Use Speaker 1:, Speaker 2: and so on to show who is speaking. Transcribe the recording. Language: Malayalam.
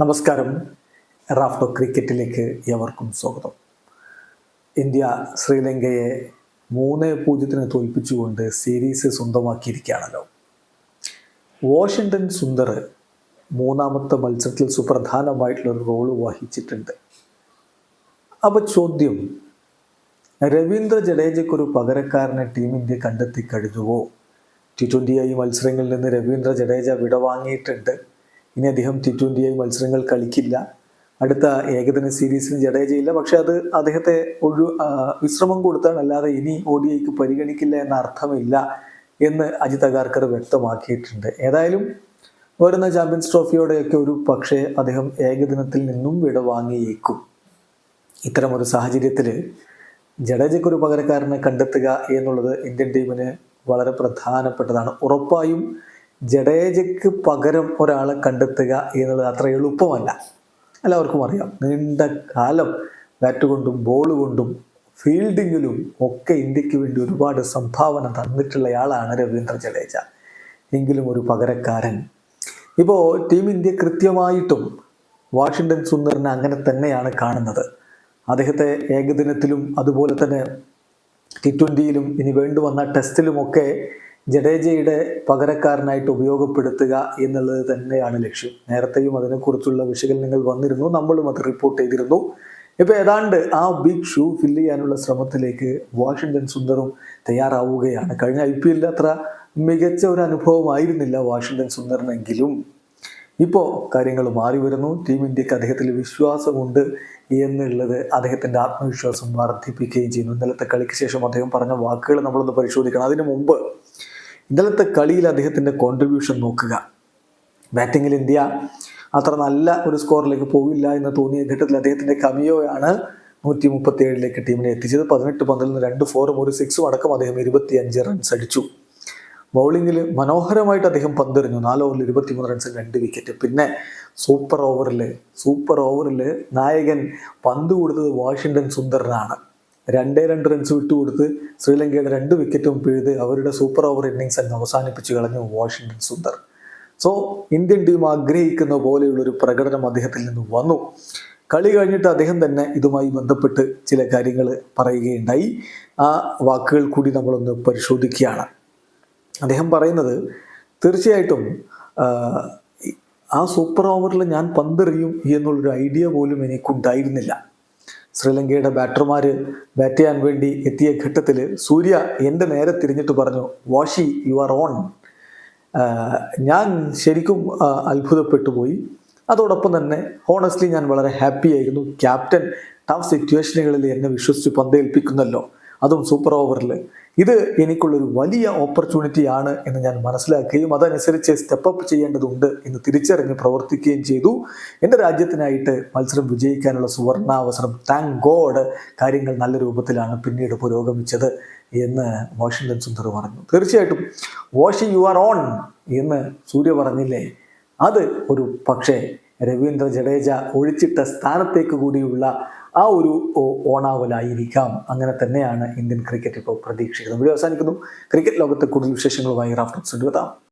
Speaker 1: നമസ്കാരം. റാഫ്റ്റോ ക്രിക്കറ്റിലേക്ക് എവർക്കും സ്വാഗതം. ഇന്ത്യ ശ്രീലങ്കയെ മൂന്ന് പൂജ്യത്തിന് തോൽപ്പിച്ചുകൊണ്ട് സീരീസ് സ്വന്തമാക്കിയിരിക്കുകയാണല്ലോ. വാഷിങ്ടൺ സുന്ദർ മൂന്നാമത്തെ മത്സരത്തിൽ സുപ്രധാനമായിട്ടുള്ള ഒരു റോൾ വഹിച്ചിട്ടുണ്ട്. അപ്പോൾ ചോദ്യം രവീന്ദ്ര ജഡേജയ്ക്കൊരു പകരക്കാരനെ ടീം ഇന്ത്യ കണ്ടെത്തി കഴിഞ്ഞുവോ? ടി ട്വന്റി ഐ മത്സരങ്ങളിൽ നിന്ന് രവീന്ദ്ര ജഡേജ വിടവാങ്ങിയിട്ടുണ്ട്. ഇനി അദ്ദേഹം ടി ട്വന്റി ഐ മത്സരങ്ങൾ കളിക്കില്ല. അടുത്ത ഏകദിന സീരീസിന് ജഡേജയില്ല പക്ഷെ അത് അദ്ദേഹത്തെ ഒഴു വിശ്രമം കൊടുത്താണ്. അല്ലാതെ ഇനി ഒ ഡി ഐക്ക് പരിഗണിക്കില്ല എന്ന അർത്ഥമില്ല എന്ന് അജിത് അഗാർക്കർ വ്യക്തമാക്കിയിട്ടുണ്ട്. ഏതായാലും വരുന്ന ചാമ്പ്യൻസ് ട്രോഫിയോടെയൊക്കെ ഒരു പക്ഷേ അദ്ദേഹം ഏകദിനത്തിൽ നിന്നും വിട വാങ്ങിയേക്കും. ഇത്തരമൊരു സാഹചര്യത്തിൽ ജഡേജയ്ക്കൊരു പകരക്കാരനെ കണ്ടെത്തുക എന്നുള്ളത് ഇന്ത്യൻ ടീമിന് വളരെ പ്രധാനപ്പെട്ടതാണ്. ഉറപ്പായും ജഡേജയ്ക്ക് പകരം ഒരാളെ കണ്ടെത്തുക എന്നുള്ളത് അത്ര എളുപ്പമല്ല. എല്ലാവർക്കും അറിയാം. നീണ്ട കാലം ബാറ്റ് കൊണ്ടും ബോൾ കൊണ്ടും ഫീൽഡിങ്ങിലും ഒക്കെ ഇന്ത്യയ്ക്ക് വേണ്ടി ഒരുപാട് സംഭാവന തന്നിട്ടുള്ളയാളാണ് രവീന്ദ്ര ജഡേജ. എങ്കിലും ഒരു പകരക്കാരൻ. ഇപ്പോൾ ടീം ഇന്ത്യ കൃത്യമായിട്ടും വാഷിങ്ടൺ സുന്ദറിനെ അങ്ങനെ തന്നെയാണ് കാണുന്നത്. അദ്ദേഹത്തെ ഏകദിനത്തിലും അതുപോലെ തന്നെ ടി ട്വന്റിയിലും ഇനി വേണ്ടി വന്ന ടെസ്റ്റിലുമൊക്കെ ജഡേജയുടെ പകരക്കാരനായിട്ട് ഉപയോഗപ്പെടുത്തുക എന്നുള്ളത് തന്നെയാണ് ലക്ഷ്യം. നേരത്തെയും അതിനെക്കുറിച്ചുള്ള വിശകലനങ്ങൾ വന്നിരുന്നു നമ്മളും അത് റിപ്പോർട്ട് ചെയ്തിരുന്നു. ഇപ്പൊ ഏതാണ്ട് ആ ബിഗ് ഷൂ ഫില്ല് ചെയ്യാനുള്ള ശ്രമത്തിലേക്ക് വാഷിംഗ്ടൺ സുന്ദറും തയ്യാറാവുകയാണ്. കഴിഞ്ഞ ഐ പി എല്ലിൽ അത്ര മികച്ച ഒരു അനുഭവമായിരുന്നില്ല വാഷിംഗ്ടൺ സുന്ദറിനെങ്കിലും. ഇപ്പോൾ കാര്യങ്ങൾ മാറി വരുന്നു. ടീം ഇന്ത്യയ്ക്ക് അദ്ദേഹത്തിൽ വിശ്വാസമുണ്ട് എന്നുള്ളത് അദ്ദേഹത്തിന്റെ ആത്മവിശ്വാസം വർദ്ധിപ്പിക്കുകയും ചെയ്യുന്നു. ഇന്നലത്തെ കളിക്ക് ശേഷം അദ്ദേഹം പറഞ്ഞ വാക്കുകൾ നമ്മളൊന്ന് പരിശോധിക്കണം. അതിനു മുമ്പ് ഇന്നലത്തെ കളിയിൽ അദ്ദേഹത്തിന്റെ കോൺട്രിബ്യൂഷൻ നോക്കുക. ബാറ്റിങ്ങിൽ ഇന്ത്യ അത്ര നല്ല ഒരു സ്കോറിലേക്ക് പോവില്ല എന്ന് തോന്നിയ ഘട്ടത്തിൽ അദ്ദേഹത്തിന്റെ കമിയോയാണ് നൂറ്റി മുപ്പത്തി ഏഴിലേക്ക് ടീമിനെ എത്തിച്ചത്. പതിനെട്ട് പന്തിൽ നിന്ന് രണ്ട് ഫോറും ഒരു സിക്സും അടക്കം അദ്ദേഹം ഇരുപത്തി അഞ്ച് റൺസ് അടിച്ചു. ബൗളിങ്ങിൽ മനോഹരമായിട്ട് അദ്ദേഹം പന്തെറിഞ്ഞു. നാല് ഓവറിൽ ഇരുപത്തിമൂന്ന് റൺസ് രണ്ട് വിക്കറ്റ്. പിന്നെ സൂപ്പർ ഓവറിൽ സൂപ്പർ ഓവറിൽ നായകൻ പന്ത് കൊടുത്തത് വാഷിങ്ടൺ സുന്ദറിനാണ് രണ്ടേ രണ്ട് റൺസ് വിട്ടുകൊടുത്ത് ശ്രീലങ്കയുടെ രണ്ട് വിക്കറ്റും പിഴുത് അവരുടെ സൂപ്പർ ഓവർ ഇന്നിങ്സ് അങ്ങ് അവസാനിപ്പിച്ച് കളഞ്ഞു Washington Sundar. So Indian team ആഗ്രഹിക്കുന്ന പോലെയുള്ളൊരു പ്രകടനം അദ്ദേഹത്തിൽ നിന്ന് വന്നു. കളി കഴിഞ്ഞിട്ട് അദ്ദേഹം തന്നെ ഇതുമായി ബന്ധപ്പെട്ട് ചില കാര്യങ്ങൾ പറയുകയുണ്ടായി. ആ വാക്കുകൾ കൂടി നമ്മളൊന്ന് പരിശോധിക്കുകയാണ്. അദ്ദേഹം പറയുന്നത് തീർച്ചയായിട്ടും ആ, സൂപ്പർ ഓവറിൽ ഞാൻ പന്തെറിയും എന്നുള്ളൊരു ഐഡിയ പോലും എനിക്കുണ്ടായിരുന്നില്ല. ശ്രീലങ്കയുടെ ബാറ്റർമാർ ബാറ്റ് ചെയ്യാൻ വേണ്ടി എത്തിയ ഘട്ടത്തിൽ സൂര്യ എന്റെ നേരെ തിരിഞ്ഞിട്ട് പറഞ്ഞു വാഷി യു ആർ ഓൺ ഞാൻ ശരിക്കും അത്ഭുതപ്പെട്ടു പോയി. അതോടൊപ്പം തന്നെ ഹോണസ്റ്റ്ലി ഞാൻ വളരെ ഹാപ്പി ആയിരുന്നു. ക്യാപ്റ്റൻ ടഫ് സിറ്റുവേഷനുകളിൽ എന്നെ വിശ്വസിച്ച് പന്തേൽപ്പിക്കുന്നല്ലോ. അതും സൂപ്പർ ഓവറിൽ ഇത് എനിക്കുള്ളൊരു വലിയ ഓപ്പർച്യൂണിറ്റി ആണ് എന്ന് ഞാൻ മനസ്സിലാക്കുകയും അതനുസരിച്ച് സ്റ്റെപ്പ് അപ്പ് ചെയ്യേണ്ടതുണ്ട് എന്ന് തിരിച്ചറിഞ്ഞ് പ്രവർത്തിക്കുകയും ചെയ്തു. എന്റെ രാജ്യത്തിനായിട്ട് മത്സരം വിജയിക്കാനുള്ള സുവർണാവസരം താങ്ക് ഗോഡ് കാര്യങ്ങൾ നല്ല രൂപത്തിലാണ് പിന്നീട് പുരോഗമിച്ചത് എന്ന് വാഷിങ്ടൺ സുന്ദർ പറഞ്ഞു. തീർച്ചയായിട്ടും വാഷിംഗ് യു ആർ ഓൺ എന്ന് സൂര്യ പറഞ്ഞില്ലേ? അത് ഒരു പക്ഷേ രവീന്ദ്ര ജഡേജ ഒഴിച്ചിട്ട സ്ഥാനത്തേക്ക് കൂടിയുള്ള ആ ഒരു ഓണാവലായിരിക്കാം. അങ്ങനെ തന്നെയാണ് ഇന്ത്യൻ ക്രിക്കറ്റ് ഇപ്പോൾ പ്രതീക്ഷിക്കുന്നത്. വീഡിയോ അവസാനിക്കുന്നു. ക്രിക്കറ്റ് ലോകത്തെ കൂടുതൽ വിശേഷങ്ങളുമായി റാഫ്റ്റർ എടുത്താം